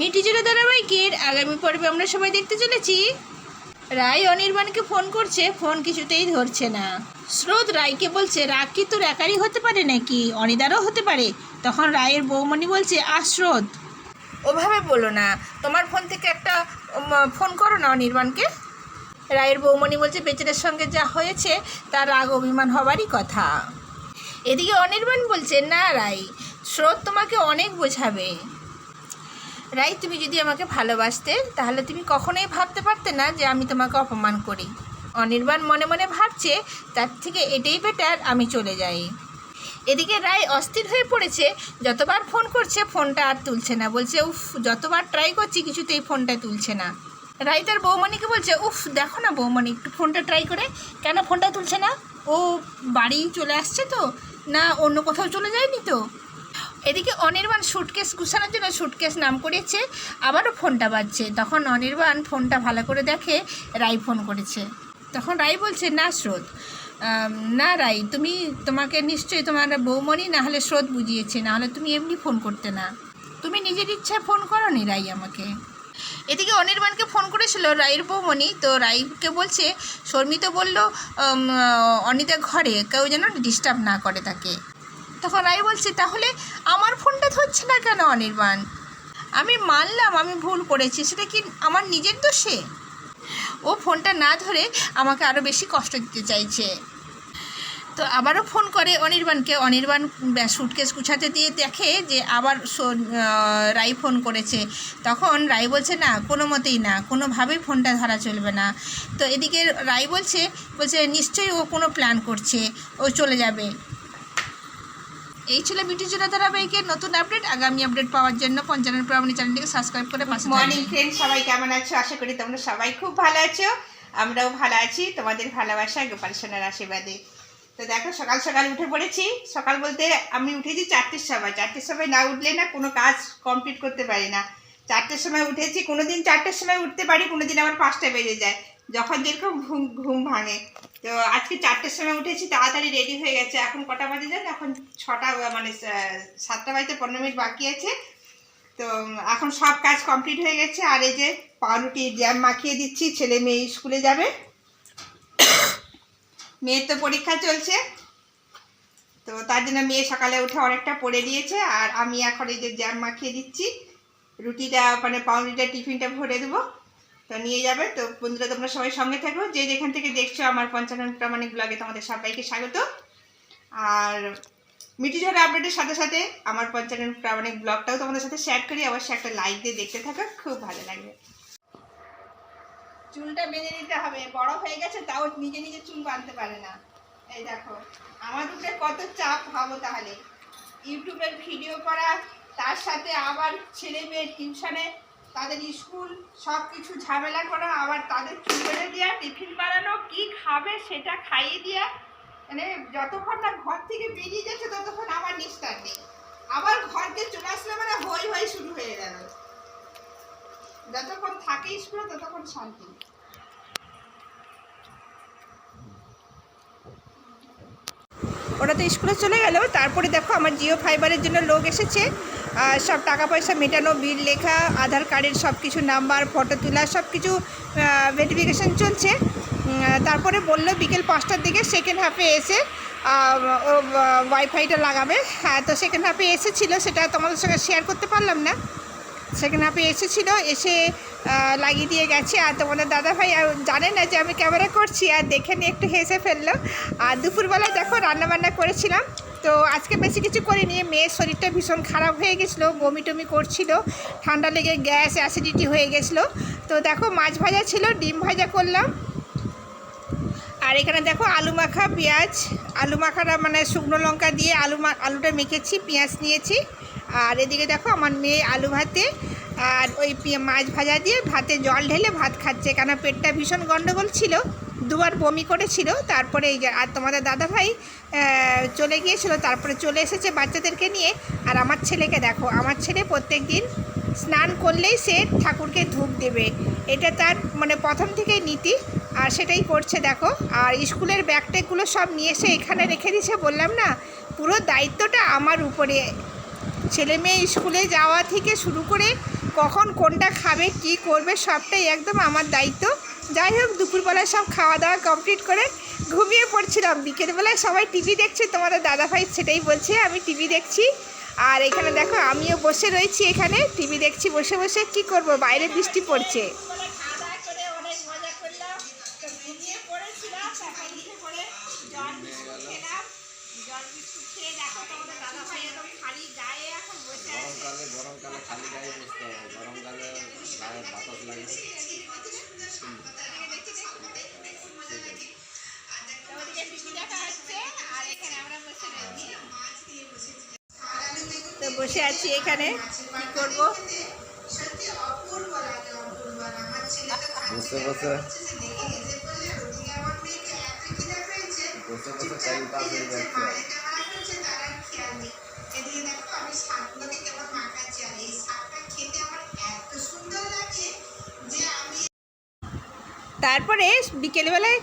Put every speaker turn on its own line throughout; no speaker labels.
মিটিজোড়া ধারাবাহিকের আগামী পর্বে আমরা সবাই দেখতে চলেছি। রায় অনির্বাণকে ফোন করছে, ফোন কিছুতেই ধরছে না। স্রোত রায়কে বলছে, রাগ কি তোর একারই হতে পারে নাকি? অনিদারও হতে পারে? তখন রায়ের বৌমণি বলছে আ স্রোত। ওভাবে বলো না। তোমার ফোন থেকে একটা ফোন করো না অনির্বাণকে। রায়ের বৌমণি বলছে, বেচারের সঙ্গে যা হয়েছে, তার রাগ অভিমান হবারই কথা। এদিকে অনির্বাণ বলছে, না রাই স্রোত তোমাকে অনেক বোঝাবে। রাই তুমি যদি আমাকে ভালোবাসতে, তাহলে তুমি কখনোই ভাবতে পারতে না যে আমি তোমাকে অপমান করি। অনির্বাণ মনে মনে ভাবছে, তার থেকে এটাই বেটার আমি চলে যাই। এদিকে রায় অস্থির হয়ে পড়েছে। যতবার ফোন করছে, ফোনটা আর তুলছে না। বলছে, উফ, যতবার ট্রাই করছি, কিছুতেই ফোনটা তুলছে না। রাই তার বৌমণিকে বলছে, উফ, দেখো না বৌমণি, একটু ফোনটা ট্রাই করে। কেন ফোনটা তুলছে না? ও বাড়ি চলে আসছে তো? না, অন্য কোথাও চলে যায়নি তো? এদিকে অনির্বাণ সুটকেস গুছানোর জন্য সুটকেস নাম করিয়েছে আবারও ফোনটা বাজছে। তখন অনির্বাণ ফোনটা ভালো করে দেখে রাই ফোন করেছে। তখন রাই বলছে, না, স্রোত। না, রাই, তুমি তোমাকে নিশ্চয়ই তোমার বৌমণি, না হলে স্রোত বুঝিয়েছে, না হলে তুমি এমনি ফোন করতে না। তুমি নিজের ইচ্ছায় ফোন করো নি রাই আমাকে। এদিকে অনির্বাণকে ফোন করেছিল রাইয়ের বৌমণি, তো রাইকে বলছে, শর্মিত বলল অনিতা ঘরে, কেউ যেন ডিস্টার্ব না করে তাকে। তখন রাই বলছে, তাহলে আমার ফোনটা ধরছে না কেন অনির্বাণ? আমি মানলাম, আমি ভুল করেছি, সেটা কি আমার নিজের দোষে? ও ফোনটা না ধরে আমাকে আরও বেশি কষ্ট দিতে চাইছে। তো আবারও ফোন করে অনির্বাণকে। অনির্বাণ সুটকেস গুছাতে দিয়ে দেখে যে আবার রাই ফোন করেছে। তখন রাই বলছে, না, কোনো মতেই না, কোনোভাবেই ফোনটা ধরা চলবে না। তো এদিকে রাই বলছে বলছে, নিশ্চয়ই ও কোনো প্ল্যান করছে, ও চলে যাবে। এই ছিল বিউটি জোড়া ধারাবাহিকের নতুন আপডেট। আগামী আপডেট পাওয়ার জন্য পঞ্চানন প্রামাণী চ্যানেলটিকে সাবস্ক্রাইব করে পাশে
মর্নিং। ফ্রেন্ড সবাই কেমন আছো? আশা করি তোমরা সবাই খুব ভালো আছো। আমরাও ভালো আছি। তোমাদের ভালোবাসা গোপাল সোনার আশীর্বাদে। তো দেখো, সকাল সকাল উঠে পড়েছি। সকাল বলতে আমি উঠেছি চারটের সময়। চারটের সময় না উঠলে না কোনো কাজ কমপ্লিট করতে পারি না। চারটের সময় উঠেছি। কোনো দিন চারটের সময় উঠতে পারি কোনো দিন আবার পাঁচটা বেজে যায়। যখন যেরকম ঘুম ঘুম ভাঙে। তো আজকে চারটের সময় উঠেছি, তাড়াতাড়ি রেডি হয়ে গেছে। এখন কটা বাজে জান? এখন ছটা মানে সাতটা বাজতে পনেরো মিনিট বাকি আছে। তো এখন সব কাজ কমপ্লিট হয়ে গেছে। আর এই যে পাউরুটি জ্যাম মাখিয়ে দিচ্ছি, ছেলে মেয়ে স্কুলে যাবে। মেয়ের তো পরীক্ষা চলছে। তো তার জন্য মেয়ে সকালে উঠে অনেকটা পড়ে দিয়েছে আর আমি এখন এই যে জ্যাম মাখিয়ে দিচ্ছি, রুটিটা মানে পাউরুটিটা টিফিনটা ভরে দেবো। তো নিয়ে যাবে। তো বন্ধুরা, তোমরা সবাই সঙ্গে থাকো। যে যেখান থেকে দেখছ আমার পঞ্চানন প্রামাণিক ব্লগে, তোমাদের সবাইকে স্বাগত। আর মিটি ঝড় আপডেটের সাথে সাথে আমার পঞ্চানন প্রামাণিক ব্লগটাও তোমাদের সাথে শেয়ার করি। অবশ্যই একটা লাইক দিয়ে দেখতে থাকো, খুব ভালো লাগবে। চুলটা বেঁধে নিতে হবে। বড় হয়ে গেছে, তাও নিজে নিজে চুল বাঁধতে পারে না। এই দেখো, আমার উপরে কত চাপ ভাবো তাহলে। ইউটিউবের ভিডিও করা, তার সাথে আবার ছেলে মেয়ের টিউশনে তাদের স্কুল সব কিছু ঝামেলা করা আবার তাদের চুলে দেওয়া টিফিন বানানো, কি খাবে সেটা খাইয়ে দেওয়া মানে যতক্ষণ না ঘর থেকে বেরিয়ে যাচ্ছে ততক্ষণ আমার নিস্তার নেই। আবার ঘরকে চলে আসলে মানে হই হই শুরু হয়ে গেল। যতক্ষণ থাকে স্কুলে ততক্ষণ শান্তি
ওরা তো স্কুলে চলে গেল। তারপরে দেখো আমার জিও ফাইবারের জন্য লোক এসেছে। সব টাকা পয়সা মেটানো, বিল লেখা, আধার কার্ডের সব কিছু নাম্বার, ফটো তোলা সব কিছু ভেরিফিকেশান চলছে। তারপরে বলল বিকেল পাঁচটার দিকে সেকেন্ড হাফে এসে ও ওয়াইফাইটা লাগাবে। হ্যাঁ তো সেকেন্ড হাফে এসেছিল, সেটা তোমাদের সঙ্গে শেয়ার করতে পারলাম না। সেকেন্ড হাফে এসেছিল, এসে লাগিয়ে দিয়ে গেছে। আর তোমাদের দাদা ভাই জানে না যে আমি ক্যামেরা করছি, আর দেখে নিয়ে একটু হেসে ফেলল। আর দুপুরবেলায় দেখো, রান্নাবান্না করেছিলাম। তো আজকে বেশি কিছু করিনি। মেয়ের শরীরটা ভীষণ খারাপ হয়ে গেছিল বমি টমি করছিল, ঠান্ডা লেগে গ্যাস, অ্যাসিডিটি হয়ে গেছিল। তো দেখো, মাছ ভাজা ছিল, ডিম ভাজা করলাম। আর এখানে দেখো, আলু মাখা, পেঁয়াজ। আলু মাখাটা মানে শুকনো লঙ্কা দিয়ে আলু আলুটা মেখেছি, পেঁয়াজ নিয়েছি। আর এদিকে দেখো আমার মেয়ে আলু ভাতে আর ওই মাছ ভাজা দিয়ে ভাতে জল ঢেলে ভাত খাচ্ছে। কেন পেটটা ভীষণ গন্ডগোল ছিল, দুবার বমি করেছিল। তারপরে এই আর তোমাদের দাদা ভাই চলে গিয়েছিল, তারপরে চলে এসেছে বাচ্চাদেরকে নিয়ে। আর আমার ছেলেকে দেখো, আমার ছেলে প্রত্যেক দিন স্নান করলেই সে ঠাকুরকে ধূপ দেবে। এটা তার মানে প্রথম থেকেই নীতি, আর সেটাই করছে দেখো। আর স্কুলের ব্যাগ ট্যাগগুলো সব নিয়ে এসে এখানে রেখে দিছে বললাম না, পুরো দায়িত্বটা আমার উপরে। ছেলে মেয়ে স্কুলে যাওয়া থেকে শুরু করে কখন কোনটা খাবে, কি করবে, সবটাই একদম আমার দায়িত্ব। যাই হোক দুপুরবেলায় সব খাওয়া দাওয়া কমপ্লিট করে ঘুমিয়ে পড়ছিলাম। বিকেলবেলায় সবাই টিভি দেখছে, তোমাদের দাদাভাই সেটাই বলছে, আমি টিভি দেখছি। আর এখানে দেখো, আমিও বসে রয়েছি এখানে টিভি দেখছি বসে বসে, কি করব? বাইরে বৃষ্টি পড়ছে। বসে আছি এখানে। কি করব?
বসে বসে। বসে বসে টাইম পাস হয়ে যাচ্ছে।
তারপরে বিকেলবেলায়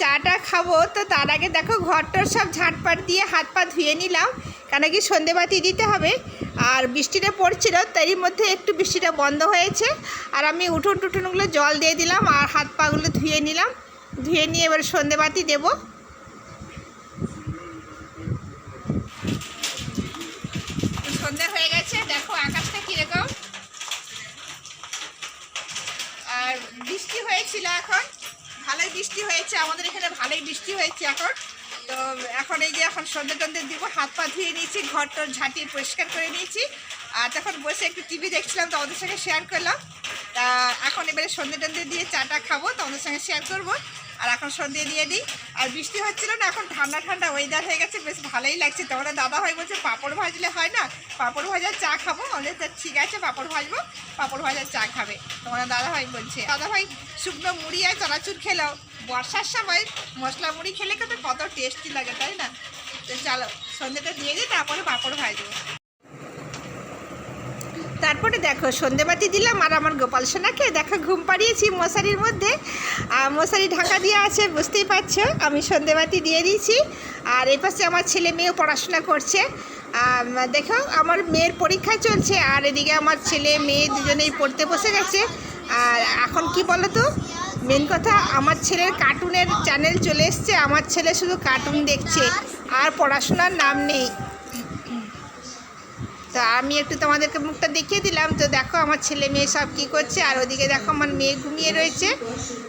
চাটা খাব। তো তার আগে দেখো ঘরটর সব ঝাঁটপাট দিয়ে হাত পা ধুয়ে নিলাম। কেন কি সন্ধেবাতি দিতে হবে। আর বৃষ্টিটা পড়ছিল, তারই মধ্যে একটু বৃষ্টিটা বন্ধ হয়েছে। আর আমি উঠোন টুঠোনগুলো জল দিয়ে দিলাম আর হাত পাগুলো ধুয়ে নিলাম। ধুয়ে নিয়ে এবার সন্ধেবাতি দেবো। সন্ধে হয়ে গেছে, দেখো আকাশটা কীরকম। আর বৃষ্টি হয়েছিল এখন। ভালোই বৃষ্টি হয়েছে, আমাদের এখানে ভালোই বৃষ্টি হয়েছে এখন। তো এখন এই যে এখন সন্ধে টন্ধে দিব হাত পা ধুয়ে নিয়েছি ঘর টর ঝাঁটিয়ে পরিষ্কার করে নিয়েছি। আর তখন বসে একটু টিভি দেখছিলাম, তো ওদের সঙ্গে শেয়ার করলাম। তা এখন এবারে সন্ধে টন্ধে দিয়ে চাটা খাব তোমাদের সঙ্গে শেয়ার করব। আর এখন সন্ধে দিয়ে দিই। আর বৃষ্টি হচ্ছিল না, এখন ঠান্ডা ঠান্ডা ওয়েদার হয়ে গেছে, বেশ ভালোই লাগছে। তোমরা দাদা ভাই বলছে, পাঁপড় ভাজলে হয় না? পাঁপড় ভাজার চা খাব। তা ঠিক আছে, পাঁপড় ভাজবো। পাঁপড় ভাজার চা খাবে। তোমরা দাদা ভাই বলছে, দাদা ভাই, শুকনো মুড়ি আর চানাচুর খেলাও বর্ষার সময় মশলা মুড়ি খেলে কিন্তু কত টেস্টি লাগে, তাই না? তো চলো, সন্ধ্যেটা দিয়ে দিই, তারপরে পাঁপড় ভাজবো। তারপরে দেখো, সন্ধেবাতি দিলাম আর আমার গোপাল সোনাকে। দেখো, ঘুম পাড়িয়েছি মশারির মধ্যে। আর মশারি ঢাকা দিয়ে আছে, বুঝতেই পারছ? আমি সন্ধেবাতি দিয়ে দিয়েছি। আর এই পাশে আমার ছেলে মেয়েও পড়াশোনা করছে। দেখো, আমার মেয়ের পরীক্ষা চলছে আর এদিকে আমার ছেলে মেয়ে দুজনেই পড়তে বসে গেছে। আর এখন কি বলো তো মেন কথা, আমার ছেলের কার্টুনের চ্যানেল চলে এসছে। আমার ছেলে শুধু কার্টুন দেখছে। আর পড়াশোনার নাম নেই। তো আমি একটু তোমাদেরকে মুখটা দেখিয়ে দিলাম। তো দেখো আমার ছেলে মেয়ে সব কী করছে, আর ওদিকে দেখো আমার মেয়ে ঘুমিয়ে রয়েছে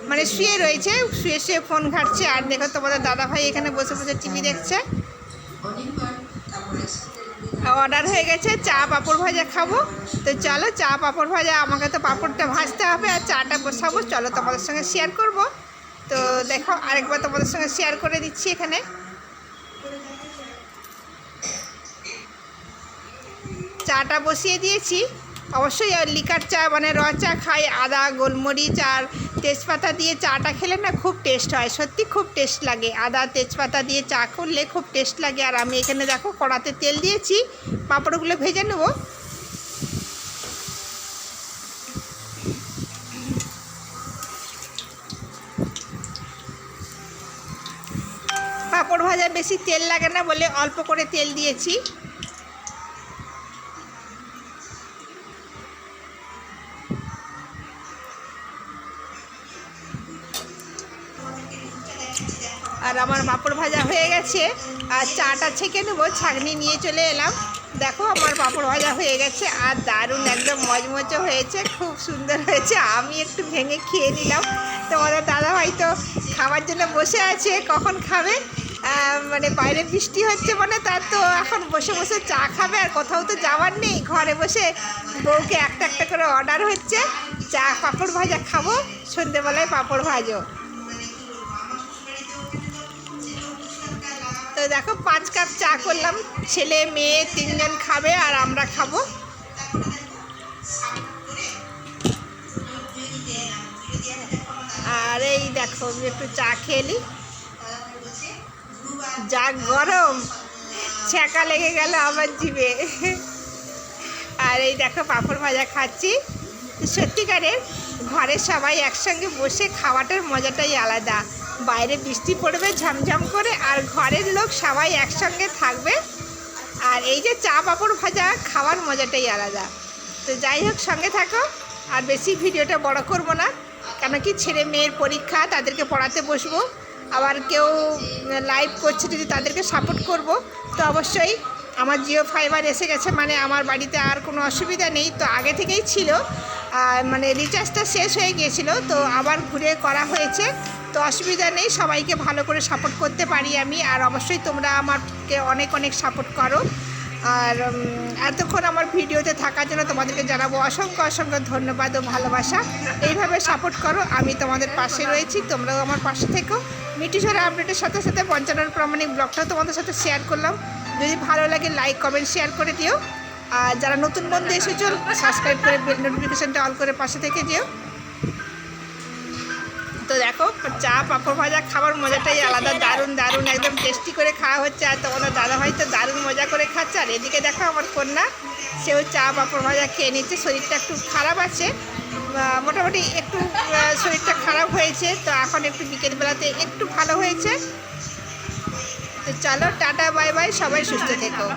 মানে শুয়ে রয়েছে, শুয়ে শুয়ে ফোন ঘাটছে, আর দেখো তোমাদের দাদা ভাই এখানে বসে বসে টিভি দেখছে। অর্ডার হয়ে গেছে, চা পাঁপড় ভাজা খাব। তো চলো চা পাঁপড় ভাজা, আমাকে তো পাঁপড়টা ভাজতে হবে, আর চাটা বসাবো, চলো তোমাদের সঙ্গে শেয়ার করব। তো দেখো আরেকবার তোমাদের সঙ্গে শেয়ার করে দিচ্ছি এখানে। চাটা বসিয়ে দিয়েছি। অবশ্যই লিকার চা মানে র চা খাই, আদা, গোলমরিচ আর তেজপাতা দিয়ে চাটা খেলে না খুব টেস্ট হয়। সত্যি খুব টেস্ট লাগে। আদা, তেজপাতা দিয়ে চা করলে খুব টেস্ট লাগে। আর আমি এখানে দেখো কড়াতে তেল দিয়েছি। পাঁপড়গুলো ভেজে নেব। পাঁপড় ভাজা বেশি তেল লাগে না বলে অল্প করে তেল দিয়েছি। আর আমার পাঁপড় ভাজা হয়ে গেছে। আর চাটা ছেঁকে নেব, ছাঁকনি নিয়ে চলে এলাম। দেখো আমার পাঁপড় ভাজা হয়ে গেছে আর দারুণ একদম মজমচে হয়েছে, খুব সুন্দর হয়েছে। আমি একটু ভেঙে খেয়ে নিলাম। তোমাদের দাদাভাই তো খাওয়ার জন্য বসে আছে, কখন খাবে? মানে বাইরে বৃষ্টি হচ্ছে মানে তার তো এখন বসে বসে চা খাবে আর কোথাও তো যাওয়ার নেই। ঘরে বসে বউকে একটা একটা করে অর্ডার হচ্ছে। চা পাঁপড় ভাজা খাব, সন্ধেবেলায় পাঁপড় ভাজো। দেখো, পাঁচ কাপ চা করলাম। ছেলে, মেয়ে, তিনজন খাবে আর আমরা খাব। আর এই দেখো একটু চা নিই। যা গরম, ছ্যাঁকা লেগে গেল আমার জিবে আর এই দেখো, পাঁপড় ভাজা খাচ্ছি। সত্যিকারের ঘরের সবাই একসঙ্গে বসে খাওয়াটার মজাটাই আলাদা। বাইরে বৃষ্টি পড়বে ঝমঝম করে আর ঘরের লোক সবাই একসঙ্গে থাকবে। আর এই যে চা পাঁপড় ভাজা খাওয়ার মজাটাই আলাদা। তো যাই হোক, সঙ্গে থাকো। আর বেশি ভিডিওটা বড় করব না। কেন কি ছেলে মেয়ের পরীক্ষা, তাদেরকে পড়াতে বসবো। আবার কেউ লাইভ করছে যদি তাদেরকে সাপোর্ট করব, তো অবশ্যই আমার জিও ফাইবার এসে গেছে। মানে আমার বাড়িতে আর কোনো অসুবিধা নেই। তো আগে থেকেই ছিল। মানে রিচার্জটা শেষ হয়ে গিয়েছিল, তো আবার ঘুরে করা হয়েছে। তো অসুবিধা নেই, সবাইকে ভালো করে সাপোর্ট করতে পারি আমি। আর অবশ্যই তোমরা আমাকে অনেক অনেক সাপোর্ট করো। আর এতক্ষণ আমার ভিডিওতে থাকার জন্য তোমাদেরকে জানাব অসংখ্য অসংখ্য ধন্যবাদ ও ভালোবাসা। এইভাবে সাপোর্ট করো, আমি তোমাদের পাশে রয়েছি, তোমরাও আমার পাশে থেকো। মিটি ঝরা আপডেটের সাথে সাথে পঞ্চানন প্রামাণিক ব্লগটাও তোমাদের সাথে শেয়ার করলাম। যদি ভালো লাগে লাইক কমেন্ট শেয়ার করে দিও। আর যারা নতুন বন্ধু এসেছ সাবস্ক্রাইব করে বেল নোটিফিকেশানটা অল করে পাশে থেকে যেও। তো দেখো, চা, পাঁপড় ভাজা, খাবার মজাটাই আলাদা, দারুণ দারুণ, একদম টেস্টি করে খাওয়া হচ্ছে। আর তো তোমাদের দাদা ভাই তো দারুণ মজা করে খাচ্ছে। আর এদিকে দেখো আমার কন্যা, সেও চা, পাঁপড় ভাজা খেয়ে নিচ্ছে। শরীরটা একটু খারাপ আছে। মোটামুটি একটু শরীরটা খারাপ হয়েছে। তো এখন একটু বিকেলবেলাতে একটু ভালো হয়েছে। তো চলো, টাটা, বাই বাই, সবাই সুস্থ থেকো।